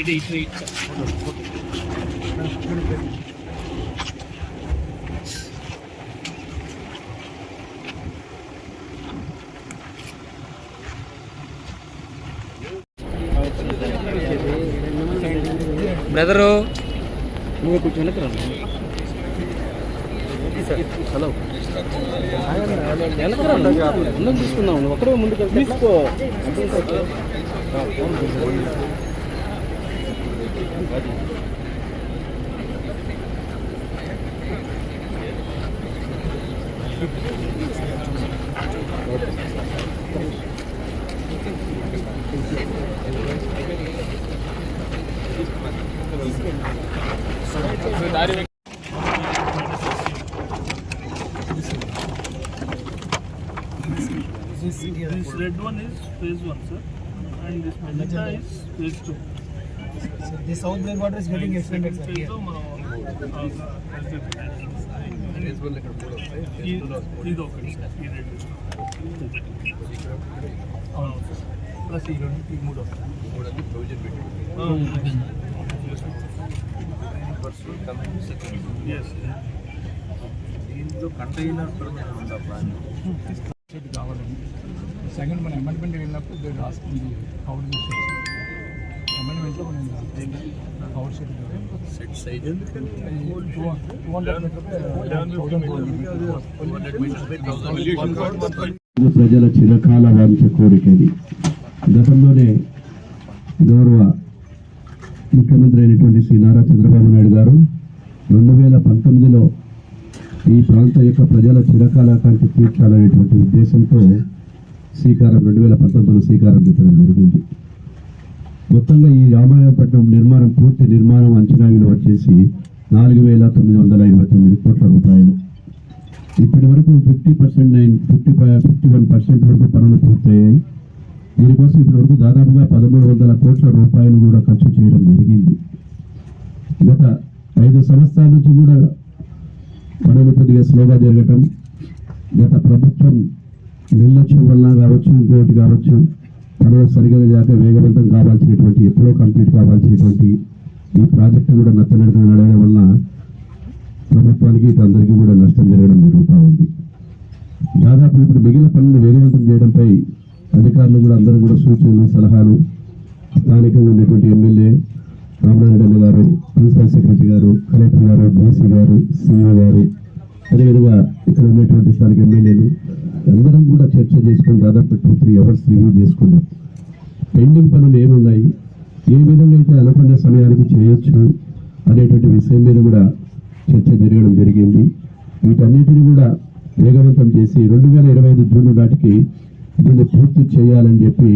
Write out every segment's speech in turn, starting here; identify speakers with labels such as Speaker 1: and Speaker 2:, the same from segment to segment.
Speaker 1: ఇటు ఇటు ఇటు. బ్రదరు. నువ్వు కొంచెం వెనకరా హలో. వెనకరా అందరం తీసుకుందాం. ఒక్కడే ముందుకు తీసుకో.
Speaker 2: This red one is phase one, sir, and this magenta is phase two.
Speaker 3: So the south black water is getting extended, sir.
Speaker 2: Phase
Speaker 3: Here.
Speaker 2: two మనం ఈ- ఇది ఒకటి ఈ రెండు అవును సార్ ప్లస్ ఈ రెండు ఈ మూడు ఎస్
Speaker 4: దీంట్లో కంటైనర్ పరంగా ఉందా ప్లాన్
Speaker 3: షెడ్ కావాలని సెకండ్ మన అమెండ్మెంట్ వెళ్ళినప్పుడు they రాసుకుంది power shed
Speaker 4: set size
Speaker 5: ప్రజల చిరకాల వాంఛ కోరికది. గతంలోనే గౌరవ ముఖ్యమంత్రి అయినటువంటి శ్రీ నారా చంద్రబాబు నాయుడు గారు రెండు వేల పంతొమ్మిదిలో ఈ ప్రాంత యొక్క ప్రజల చిరకాలాకాంక్ష తీర్చాలనేటువంటి ఉద్దేశంతో శ్రీకారం రెండు వేల పంతొమ్మిదిలో శ్రీకారం చుట్టడం జరిగింది. మొత్తంగా ఈ రామాయణపట్నం నిర్మాణం పూర్తి నిర్మాణం అంచనా విలువ వచ్చేసి నాలుగు వేల తొమ్మిది వందల ఇరవై తొమ్మిది కోట్ల రూపాయలు. ఇప్పటి వరకు fifty percent nine fifty five fifty one percent వరకు పనులు పూర్తయ్యాయి. దీనికోసం ఇప్పటి వరకు దాదాపుగా పదమూడు వందల కోట్ల రూపాయలు కూడా ఖర్చు చేయడం జరిగింది. గత ఐదు సంవత్సరాల నుంచి కూడా పనులు కొద్దిగా స్లోగా జరగటం గత ప్రభుత్వం నిర్లక్ష్యం వల్ల కావచ్చు ఇంకోటి కావచ్చు పనులు సరిగా జాక వేగవంతం కావాల్సినటువంటి ఎప్పుడో కంప్లీట్ కావాల్సినటువంటి ఈ ప్రాజెక్టు కూడా నత్తనడక నడవడం వల్ల ప్రభుత్వానికి ఇటు అందరికీ కూడా నష్టం జరగడం జరుగుతూ ఉంది. దాదాపు ఇప్పుడు మిగిలిన పనులు వేగవంతం చేయడంపై అధికారులు కూడా అందరూ కూడా సూచనలు సలహాలు స్థానికంగా ఉన్నటువంటి MLA Ramanarayana garu principal secretary garu collector garu DC garu CEO garu అదేవిధంగా ఇక్కడ ఉన్నటువంటి స్థానిక ఎమ్మెల్యేలు అందరం కూడా చర్చ చేసుకుని దాదాపు టూ త్రీ అవర్స్ రివ్యూ చేసుకున్నాం. పెండింగ్ పనులు ఏమున్నాయి? ఏ విధంగా అయితే అనుకున్న సమయానికి చేయొచ్చు అనేటువంటి విషయం మీద కూడా చర్చ జరగడం జరిగింది. వీటన్నిటిని కూడా వేగవంతం చేసి రెండు వేల ఇరవై ఐదు జూన్ నాటికి దీన్ని పూర్తి చేయాలని చెప్పి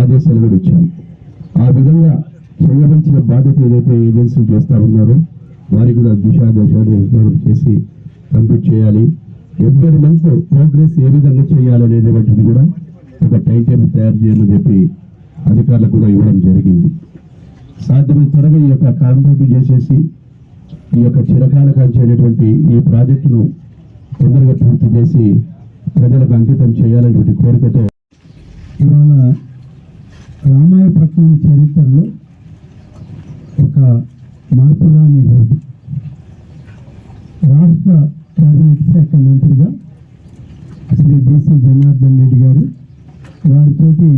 Speaker 5: ఆదేశాలు కూడా ఇచ్చాము ఆ విధంగా చేయవలసిన బాధ్యత ఏదైతే ఏజెన్సీలు చేస్తా ఉన్నారో వారికి కూడా దిశాదశాలు చేసి కంప్లీట్ చేయాలి ఎవ్రీ మంత్ ప్రోగ్రెస్ ఏ విధంగా చేయాలనేటువంటిది కూడా ఒక టైం టేబుల్ తయారు చేయమని చెప్పి అధికారులకు కూడా ఇవ్వడం జరిగింది. సాధ్యమైన త్వరగా ఈ యొక్క కాంప్లీట్ చేసేసి ఈ యొక్క చిరకాల కాల్చేటటువంటి ఈ ప్రాజెక్టును తొందరగా పూర్తి చేసి ప్రజలకు అంకితం చేయాలనేటువంటి కోరికతో ఇవాళ రామాయపట్నం చరిత్రలో ఒక మార్పురాని రోజు రాష్ట్ర కేబినెట్ శాఖ మంత్రిగా శ్రీ డిసి జనార్దన్ రెడ్డి గారు వారితోటి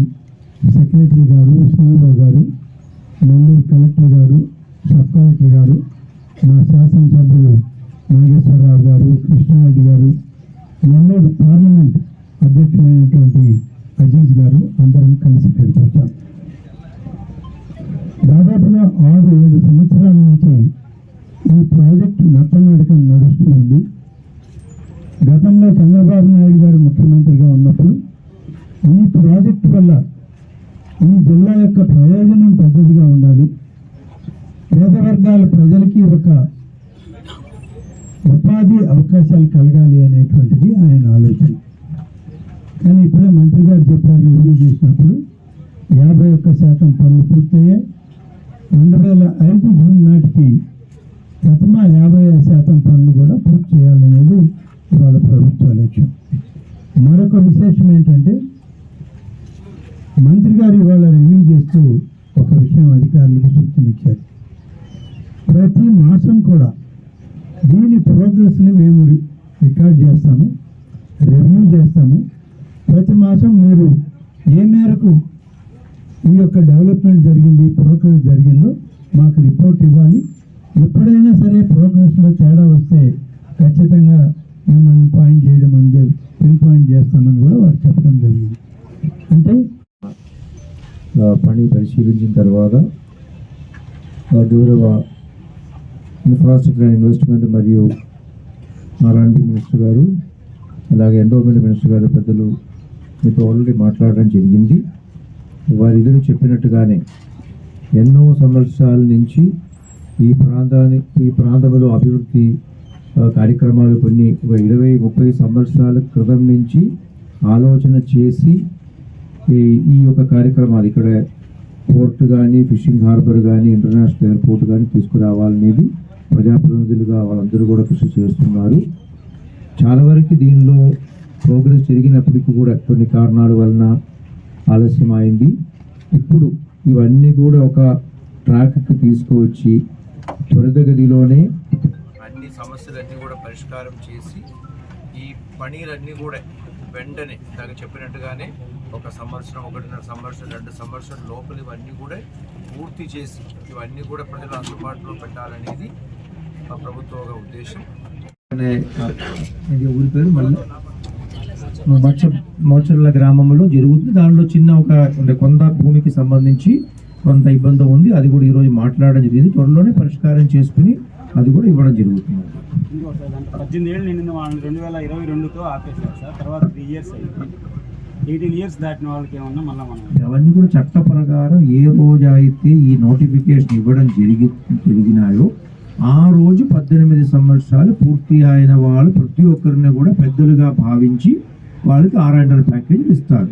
Speaker 5: secretary garu garu Nellore collector garu sub collector garu మా శాసనసభ్యులు నాగేశ్వరరావు గారు కృష్ణారెడ్డి గారు నెల్లూరు పార్లమెంట్ అధ్యక్షులైనటువంటి అజీజ్ గారు అందరం కలిసి ఇక్కడికి వచ్చాం. దాదాపుగా ఆరు ఏడు సంవత్సరాలు నుంచి ఈ ప్రాజెక్టు నత్తనడక నడుస్తూ ఉంది గతంలో చంద్రబాబు నాయుడు గారు ముఖ్యమంత్రిగా ఉన్నప్పుడు ఈ ప్రాజెక్టు వల్ల ఈ జిల్లా యొక్క ప్రయోజనం పెద్దదిగా ఉండాలి పేద వర్గాల ప్రజలకి ఒక ఉపాధి అవకాశాలు కలగాలి అనేటువంటిది ఆయన ఆలోచన. కానీ ఇప్పుడే మంత్రి గారు చెప్పారు రివ్యూ చేసినప్పుడు యాభై ఒక్క శాతం పనులు పూర్తయ్యాయి. రెండు వేల ఐదు జూన్ నాటికి ప్రథమ యాభై ఐదు శాతం పనులు కూడా పూర్తి చేయాలనేది ఇవాళ ప్రభుత్వ లక్ష్యం. మరొక విశేషం ఏంటంటే మంత్రి గారు ఇవాళ రివ్యూ చేస్తూ ఒక విషయం
Speaker 3: సంక్షేమ అధికారులకు సూచన ఇచ్చారు ప్రతి మాసం కూడా దీని ప్రోగ్రెస్ని మేము రి- రికార్డ్ చేస్తాము రివ్యూ చేస్తాము ప్రతి మాసం మీరు ఏ మేరకు ఈ యొక్క డెవలప్మెంట్ జరిగింది ప్రోగ్రెస్ జరిగిందో మాకు రిపోర్ట్ ఇవ్వాలి ఎప్పుడైనా సరే ప్రోగ్రెస్లో తేడా వస్తే ఖచ్చితంగా మిమ్మల్ని పాయింట్ చేయడం అని పిన్ పాయింట్ చేస్తామని కూడా వారు చెప్పడం జరిగింది. అంటే
Speaker 6: పని పరిశీలించిన తర్వాత గౌరవ ఇన్ఫ్రాస్ట్రక్చర్ ఇన్వెస్ట్మెంట్ మరియు ఆర్ఎండ్బి మినిస్టర్ గారు అలాగే ఎండోమెంట్ మినిస్టర్ గారు పెద్దలు మీతో ఆల్రెడీ మాట్లాడడం జరిగింది. వారిద్దరు చెప్పినట్టుగానే ఎన్నో సంవత్సరాల నుంచి ఈ ప్రాంతాన్ని ఈ ప్రాంతంలో అభివృద్ధి కార్యక్రమాలు కొన్ని ఒక ఇరవై ముప్పై సంవత్సరాల క్రితం నుంచి ఆలోచన చేసి ఈ ఈ యొక్క కార్యక్రమాలు ఇక్కడ పోర్ట్ కానీ ఫిషింగ్ హార్బర్ కానీ ఇంటర్నేషనల్ ఎయిర్పోర్ట్ కానీ తీసుకురావాలనేది ప్రజాప్రతినిధులుగా వాళ్ళందరూ కూడా కృషి చేస్తున్నారు. చాలా వరకు దీనిలో ప్రోగ్రెస్ జరిగినప్పటికీ కూడా కొన్ని కారణాల వలన ఆలస్యం అయింది ఇప్పుడు ఇవన్నీ కూడా ఒక ట్రాక్కి తీసుకువచ్చి త్వరితగతిలోనే
Speaker 4: అన్ని సమస్యలన్నీ కూడా పరిష్కారం చేసి ఈ పనీలన్నీ కూడా వెంటనే నాకు చెప్పినట్టుగానే ఒక సంవత్సరం ఒకటిన్నర సంవత్సరం రెండు సంవత్సరం లోపల ఇవన్నీ కూడా పూర్తి చేసి ఇవన్నీ కూడా ప్రజల అందుబాటులో పెట్టాలనేది మా ప్రభుత్వ ఒక ఉద్దేశం.
Speaker 6: అనే ఇది ఊరి పేరు మళ్ళీ. మోచర్ల గ్రామంలో జరుగుతుంది. దానిలో చిన్న ఒక అంటే కొంత భూమికి సంబంధించి కొంత ఇబ్బంది ఉంది. అది కూడా ఈరోజు మాట్లాడడం జరిగింది. త్వరలోనే పరిష్కారం చేసుకుని అది కూడా ఇవ్వడం జరుగుతుంది.
Speaker 7: పద్దెనిమిది ఏళ్ళు నిండిన వాళ్ళని రెండు వేల ఇరవై రెండుతో ఆపేశారు సార్. తర్వాత త్రీ ఇయర్స్ ఎయిటీన్ ఇయర్స్ దాటిన వాళ్ళకి ఏమన్నా మళ్ళీ మనం
Speaker 6: అవన్నీ కూడా చట్ట ప్రకారం ఏ రోజు అయితే ఈ నోటిఫికేషన్ ఇవ్వడం జరిగి జరిగినాయో ఆ రోజు పద్దెనిమిది సంవత్సరాలు పూర్తి అయిన వాళ్ళు ప్రతి ఒక్కరిని కూడా పెద్దలుగా భావించి వాళ్ళకి ఆర్ అండర్ ప్యాకేజ్ ఇస్తారు.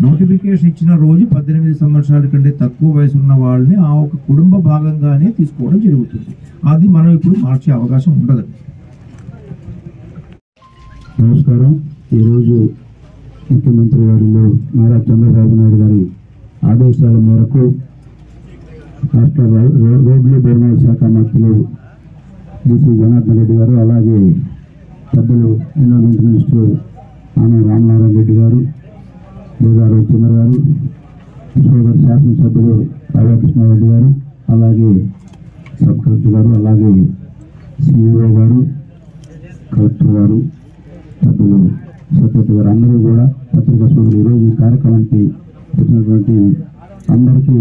Speaker 6: నోటిఫికేషన్ ఇచ్చిన రోజు పద్దెనిమిది సంవత్సరాల కంటే తక్కువ వయసు ఉన్న వాళ్ళని ఆ ఒక కుటుంబ భాగంగానే తీసుకోవడం జరుగుతుంది. అది మనం ఇప్పుడు మార్చే అవకాశం ఉండదు. నమస్కారం. ఈరోజు ముఖ్యమంత్రి గారిలో నారా చంద్రబాబు నాయుడు గారి ఆదేశాల మేరకు రాష్ట్ర రోడ్లు భవనాల శాఖ మంత్రులు బీసీ జనార్దన్ రెడ్డి గారు అలాగే పెద్దలు ఎన్విరాన్మెంట్ మినిస్టర్ ఆమె రామనారాయణ రెడ్డి గారు దేవారు చంద్ర గారు సోదరు శాసనసభ్యుడు రాధాకృష్ణారెడ్డి గారు అలాగే సబ్ కలెక్టర్ గారు అలాగే సిఇఓ గారు కలెక్టర్ గారు సభ్యులు సభ్యులు గారు అందరూ కూడా పత్రికా సోదరులు ఈరోజు ఈ కార్యక్రమానికి వచ్చినటువంటి అందరికీ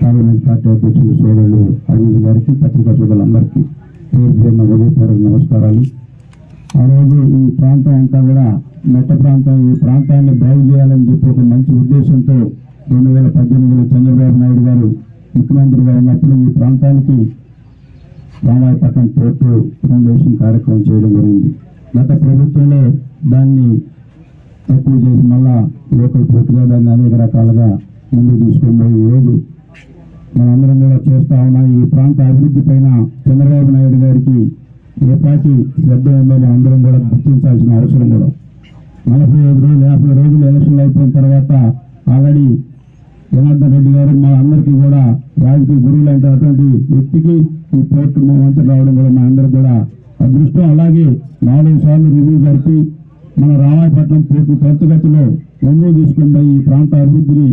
Speaker 6: పార్లమెంట్ పార్టీ అధ్యక్షులు సోదరులు అజీజ్ గారికి పత్రికా సోదరులందరికీ పేరు పేరున ఉదయపూర్వక నమస్కారాలు. ఆ రోజు ఈ ప్రాంతం అంతా కూడా మెట్ట ప్రాంతం ఈ ప్రాంతాన్ని బాగు చేయాలని చెప్పి ఒక మంచి ఉద్దేశంతో రెండు వేల పద్దెనిమిదిలో చంద్రబాబు నాయుడు గారు ముఖ్యమంత్రిగా ఉన్నప్పుడు ఈ ప్రాంతానికి రామాయపట్నం పోర్టు ఫౌండేషన్ కార్యక్రమం చేయడం జరిగింది. గత ప్రభుత్వంలో దాన్ని తక్కువ చేసి మళ్ళా లోకల్ పోర్టుగా దాన్ని అనేక రకాలుగా ముందుకు తీసుకొని పోయి ఈరోజు మనందరం కూడా చూస్తూ ఉన్నాం. ఈ ప్రాంత అభివృద్ధి పైన చంద్రబాబు నాయుడు గారికి ఏ పార్టీ శ్రద్ధ ఉందో మనందరం కూడా గుర్తించాల్సిన అవసరం కూడా నలభై ఐదు రోజులు యాభై రోజులు ఎలక్షన్లు అయిపోయిన తర్వాత ఆల్రెడీ జనార్దన్ రెడ్డి గారు మా అందరికీ కూడా రాజకీయ గురువులు అంటే అటువంటి వ్యక్తికి ఈ పోర్టు మంత్రి రావడం కూడా మా అందరికి కూడా అదృష్టం. అలాగే నాలుగు సార్లు రివ్యూ జరిపి మన రామాయపట్నం పోర్టు త్వరితగతిలో ముందుకు తీసుకుని ఈ ప్రాంత అభివృద్ధిని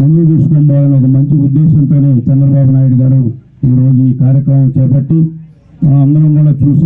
Speaker 6: ముందుకు తీసుకొని ఒక మంచి ఉద్దేశంతోనే చంద్రబాబు నాయుడు గారు ఈ రోజు ఈ కార్యక్రమం చేపట్టి మనం అందరం కూడా చూసాం.